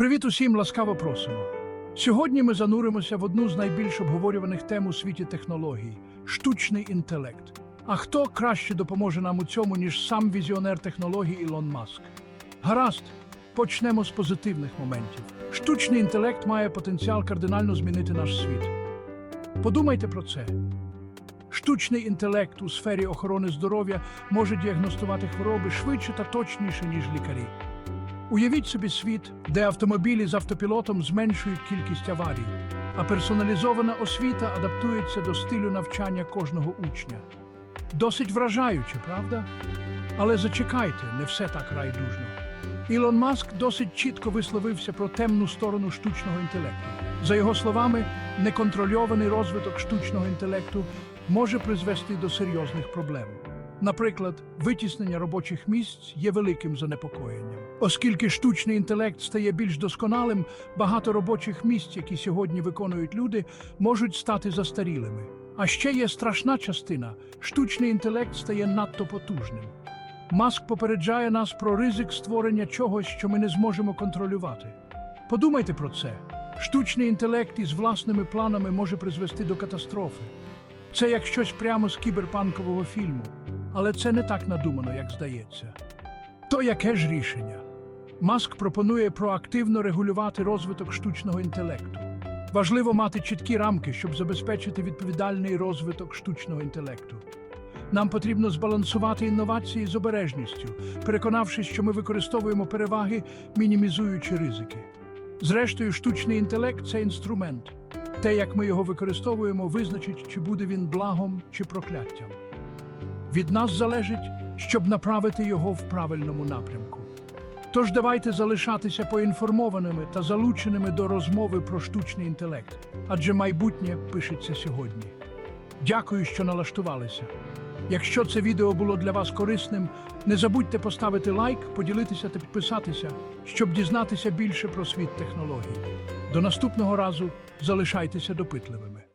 Привіт усім, ласкаво просимо. Сьогодні ми зануримося в одну з найбільш обговорюваних тем у світі технологій штучний інтелект. А хто краще допоможе нам у цьому, ніж сам візіонер технологій Ілон Маск? Гаразд, почнемо з позитивних моментів. Штучний інтелект має потенціал кардинально змінити наш світ. Подумайте про це. Штучний інтелект у сфері охорони здоров'я може діагностувати хвороби швидше та точніше, ніж лікарі. Уявіть собі світ, де автомобілі з автопілотом зменшують кількість аварій, а персоналізована освіта адаптується до стилю навчання кожного учня. Досить вражаюче, правда? Але зачекайте, не все так райдужно. Ілон Маск досить чітко висловився про темну сторону штучного інтелекту. За його словами, неконтрольований розвиток штучного інтелекту може призвести до серйозних проблем. Наприклад, витіснення робочих місць є великим занепокоєнням. Оскільки штучний інтелект стає більш досконалим, багато робочих місць, які сьогодні виконують люди, можуть стати застарілими. А ще є страшна частина: штучний інтелект стає надто потужним. Маск попереджає нас про ризик створення чогось, що ми не зможемо контролювати. Подумайте про це. Штучний інтелект із власними планами може призвести до катастрофи. Це як щось прямо з кіберпанкового фільму. Але це не так надумано, як здається. То яке ж рішення? Маск пропонує проактивно регулювати розвиток штучного інтелекту. Важливо мати чіткі рамки, щоб забезпечити відповідальний розвиток штучного інтелекту. Нам потрібно збалансувати інновації з обережністю, переконавшись, що ми використовуємо переваги, мінімізуючи ризики. Зрештою, штучний інтелект це інструмент. Те, як ми його використовуємо, визначить, чи буде він благом чи прокляттям. Від нас залежить, щоб направити його в правильному напрямку. Тож давайте залишатися поінформованими та залученими до розмови про штучний інтелект, адже майбутнє пишеться сьогодні. Дякую, що налаштувалися. Якщо це відео було для вас корисним, не забудьте поставити лайк, поділитися та підписатися, щоб дізнатися більше про світ технологій. До наступного разу залишайтеся допитливими.